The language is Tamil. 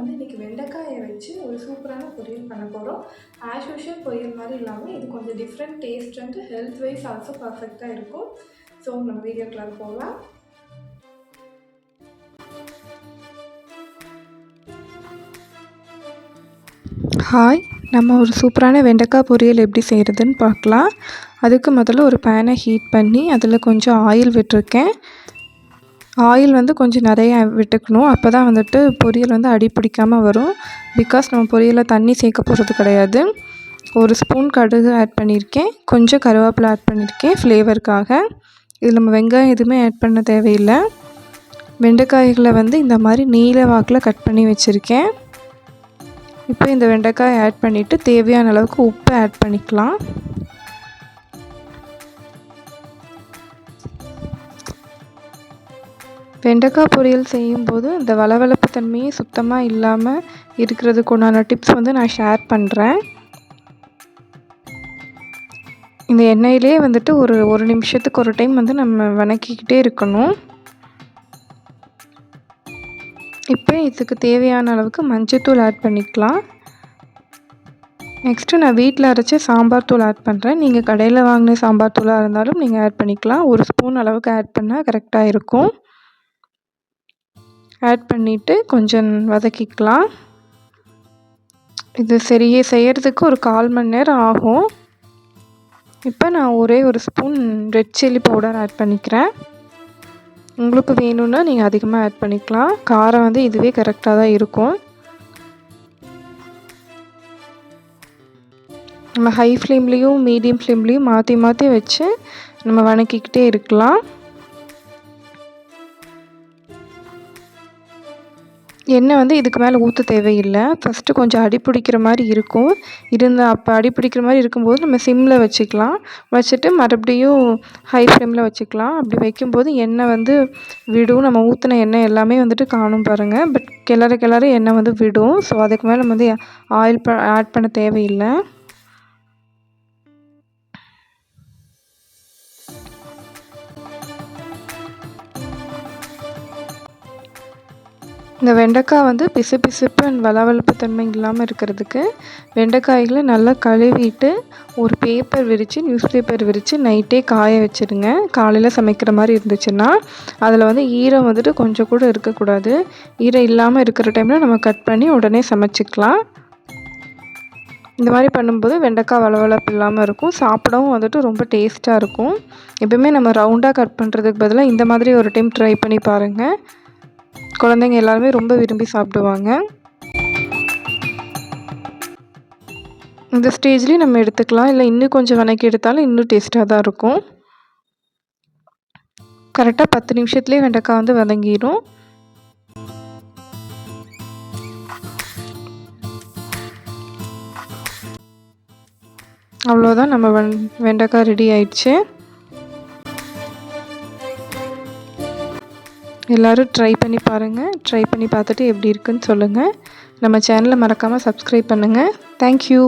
இன்றைக்கி வெண்டைக்காயை வச்சு ஒரு சூப்பரான பொரியல் பண்ண போகிறோம் ஆஸ் யூஷுவல் பொரியல் மாதிரி இல்லாமல் இது கொஞ்சம் டிஃப்ரெண்ட் டேஸ்ட் வந்து ஹெல்த் வைஸ் ஆல்சோ பர்ஃபெக்டாக இருக்கும். ஸோ நம்ம வீடியோக்குள்ள போகலாம் ஹாய் நம்ம ஒரு சூப்பரான வெண்டைக்காய் பொரியல் எப்படி செய்கிறதுன்னு பார்க்கலாம். அதுக்கு முதல்ல ஒரு பேனை ஹீட் பண்ணி அதில் கொஞ்சம் ஆயில் விட்டிருக்கேன். ஆயில் வந்து கொஞ்சம் நிறையா விட்டுக்கணும். அப்போ தான் வந்துட்டு பொரியல் வந்து அடி பிடிக்காமல் வரும். பிகாஸ் நம்ம பொரியலில் தண்ணி சேர்க்க போகிறது கிடையாது. ஒரு ஸ்பூன் கடுகு ஆட் பண்ணியிருக்கேன். கொஞ்சம் கருவேப்பிலை ஆட் பண்ணியிருக்கேன் ஃப்ளேவருக்காக இதில் நம்ம வெங்காயம் எதுவுமே ஆட் பண்ண தேவையில்லை. வெண்டைக்காய்களை வந்து இந்த மாதிரி நீல வாக்கில் கட் பண்ணி வச்சுருக்கேன். இப்போ இந்த வெண்டைக்காய் ஆட் பண்ணிவிட்டு தேவையான அளவுக்கு உப்பு ஆட் பண்ணிக்கலாம். வெண்டைக்காய் பொரியல் செய்யும்போது இந்த வளவளப்பு தன்மையே சுத்தமாக இல்லாமல் இருக்கிறதுக்கு உண்டான டிப்ஸ் வந்து நான் ஷேர் பண்ணுறேன் இந்த எண்ணெயிலே வந்துட்டு ஒரு ஒரு நிமிஷத்துக்கு ஒரு டைம் வந்து நம்ம வணக்கிக்கிட்டே இருக்கணும். இப்போ இதுக்கு தேவையான அளவுக்கு மஞ்சத்தூள் ஆட் பண்ணிக்கலாம். நெக்ஸ்ட்டு நான் வீட்டில் அரைச்ச சாம்பார் தூள் ஆட் பண்ணுறேன் நீங்கள் கடையில் வாங்கின சாம்பார் தூளாக இருந்தாலும் நீங்கள் ஆட் பண்ணிக்கலாம். ஒரு ஸ்பூன் அளவுக்கு ஆட் பண்ணால் கரெக்டாக இருக்கும். ஆட் பண்ணிவிட்டு கொஞ்சம் வதக்கிக்கலாம். இது சரியே செய்கிறதுக்கு ஒரு கால் மணி நேரம் ஆகும். இப்போ நான் ஒரே ஒரு spoon red chilli powder add பண்ணிக்கிறேன். உங்களுக்கு வேணும்னா நீங்கள் அதிகமாக ஆட் பண்ணிக்கலாம். காரம் வந்து இதுவே கரெக்டாக தான் இருக்கும். நம்ம ஹை ஃப்ளேம்லேயும் மீடியம் ஃப்ளேம்லேயும் மாற்றி மாற்றி வச்சு நம்ம வணக்கிக்கிட்டே இருக்கலாம். எண்ணெய் வந்து இதுக்கு மேலே ஊற்ற தேவையில்லை. ஃபஸ்ட்டு கொஞ்சம் அடி பிடிக்கிற மாதிரி இருக்கும். இருந்தால் அப்போ அடி பிடிக்கிற மாதிரி இருக்கும்போது நம்ம சிம்மில் வச்சுக்கலாம். வச்சுட்டு மறுபடியும் ஹை ஃப்ளேமில் வச்சுக்கலாம். அப்படி வைக்கும்போது எண்ணெய் வந்து விடும். நம்ம ஊற்றின எண்ணெய் எல்லாமே வந்துட்டு காணும் பாருங்கள் பட் கிளற கிளற எண்ணெய் வந்து விடும். ஸோ அதுக்கு மேலே நம்ம வந்து ஆயில் ப ஆட் பண்ண தேவையில்லை. இந்த வெண்டைக்காய் வந்து பிசு பிசுப்பு அண்ட் வளவளப்பு தன்மை இல்லாமல் இருக்கிறதுக்கு வெண்டைக்காய்களை நல்லா கழுவிட்டு ஒரு பேப்பர் விரித்து நியூஸ் பேப்பர் விரித்து நைட்டே காய வச்சுருங்க. காலையில் சமைக்கிற மாதிரி இருந்துச்சுன்னா அதில் வந்து ஈரம் வந்துட்டு கொஞ்சம் கூட இருக்கக்கூடாது. ஈரம் இல்லாமல் இருக்கிற டைமில் நம்ம கட் பண்ணி உடனே சமைச்சிக்கலாம். இந்த மாதிரி பண்ணும்போது வெண்டைக்காய் வளவளப்பு இல்லாமல் இருக்கும். சாப்பிடவும் வந்துட்டு ரொம்ப டேஸ்ட்டாக இருக்கும். எப்பவுமே நம்ம ரவுண்டாக கட் பண்ணுறதுக்கு பதிலாக இந்த மாதிரி ஒரு டைம் ட்ரை பண்ணி பாருங்கள் குழந்தைங்க எல்லாருமே ரொம்ப விரும்பி சாப்பிடுவாங்க. இந்த ஸ்டேஜ்லேயும் நம்ம எடுத்துக்கலாம். இல்லை இன்னும் கொஞ்சம் வணக்கி எடுத்தாலும் இன்னும் டேஸ்ட்டாக தான் இருக்கும். கரெக்டாக பத்து நிமிஷத்துலேயே வெண்டைக்காய் வந்து வதங்கிடும் அவ்வளோதான் நம்ம வெண் வெண்டைக்காய் ரெடி ஆயிடுச்சு. எல்லோரும் ட்ரை பண்ணி பாருங்கள் ட்ரை பண்ணி பார்த்துட்டு எப்படி இருக்குன்னு சொல்லுங்கள் நம்ம சேனலை மறக்காமல் சப்ஸ்கிரைப் பண்ணுங்கள் தேங்க்யூ